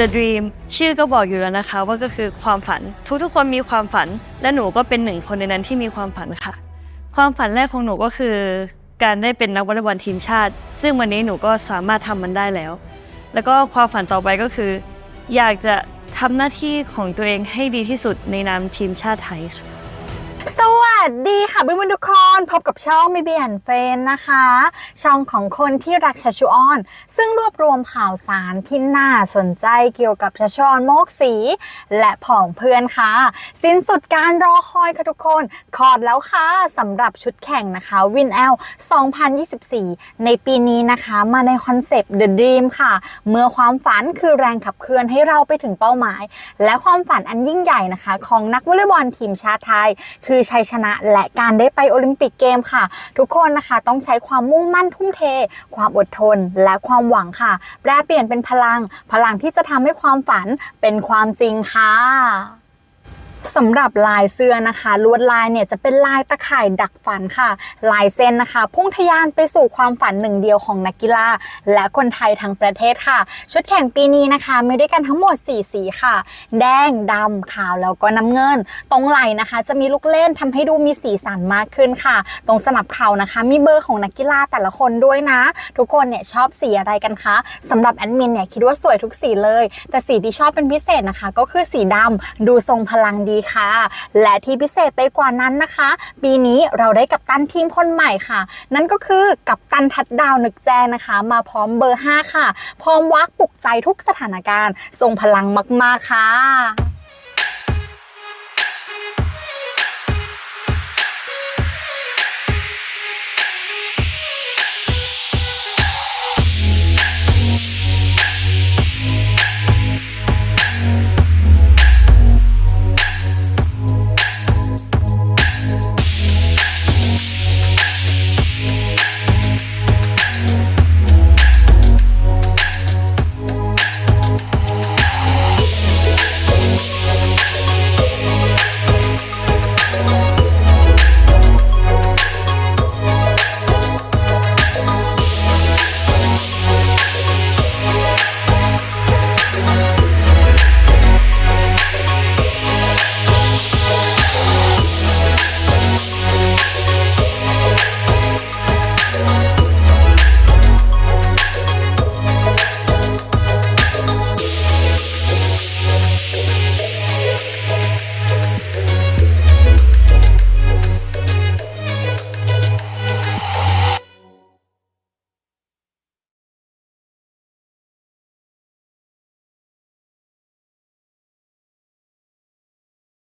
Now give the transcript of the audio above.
The Dream ชื่อก็บอกอยู่แล้วนะคะว่าก็คือความฝัน ทุกๆคนมีความฝัน และหนูก็เป็นหนึ่งคนในนั้นที่มีความฝันค่ะ ความฝันแรกของหนูก็คือ การได้เป็นนักวอลเลย์บอลทีมชาติ ซึ่งวันนี้หนูก็สามารถทำมันได้แล้ว แล้วก็ความฝันต่อไปก็คือ อยากจะทำหน้าที่ของตัวเองให้ดีที่สุดในนามทีมชาติไทยค่ะ สวัสดีค่ะเพื่อนๆทุกคนพบกับช่องมีเบียนเฟนนะคะ ช่องของคนที่รักชัชชุออน ซึ่งรวบรวมข่าวสารที่น่าสนใจเกี่ยวกับชัชชุออนโมกสี และผองเพื่อนค่ะ สิ้นสุดการรอคอยค่ะทุกคนคลอดแล้วค่ะสำหรับชุดแข่งนะคะวินแอล2024 ในปีนี้นะคะมาในคอนเซปต์ The Dream ค่ะ เมื่อความฝันคือแรงขับเคลื่อนให้เราไปถึงเป้าหมาย และความฝันอันยิ่งใหญ่นะคะ ของนักวอลเลย์บอลทีมชาติไทยคือือชัยชนะและการได้ไปโอลิมปิกเกมค่ะ ทุกคนนะคะต้องใช้ความมุ่งมั่นทุ่มเท ความอดทนและความหวังค่ะ แปลเปลี่ยนเป็นพลัง พลังที่จะทำให้ความฝันเป็นความจริงค่ะ สำหรับลายเสื้อนะคะ ลวดลายเนี่ยจะเป็นลายตะข่ายดักฝันค่ะ ลายเส้นนะคะ พุ่งทะยานไปสู่ความฝันหนึ่งเดียวของนักกีฬา และคนไทยทั้งประเทศค่ะ ชุดแข่งปีนี้นะคะ มีด้วยกันทั้งหมด 4 สีค่ะ แดงดำขาวแล้วก็น้ำเงิน ตรงไหล่นะคะ จะมีลูกเล่นทำให้ดูมีสีสันมากขึ้นค่ะ ตรงสนับเข่านะคะ มีเบอร์ของนักกีฬาแต่ละคนด้วยนะ ทุกคนเนี่ยชอบสีอะไรกันคะสำหรับแอดมินเนี่ยคิดว่าสวยทุกสีเลย แต่สีที่ชอบเป็นพิเศษนะคะ ก็คือสีดำดูทรงพลังดีค่ะและที่พิเศษไปกว่านั้นนะคะ ปีนี้เราได้กับตันทีมคนใหม่ค่ะ นั่นก็คือกับตันทัดดาวนึกแจ้งนะคะ มาพร้อมเบอร์ 5 ค่ะ พร้อมวักปลุกใจทุกสถานการณ์ ทรงพลังมาก ๆ ค่ะ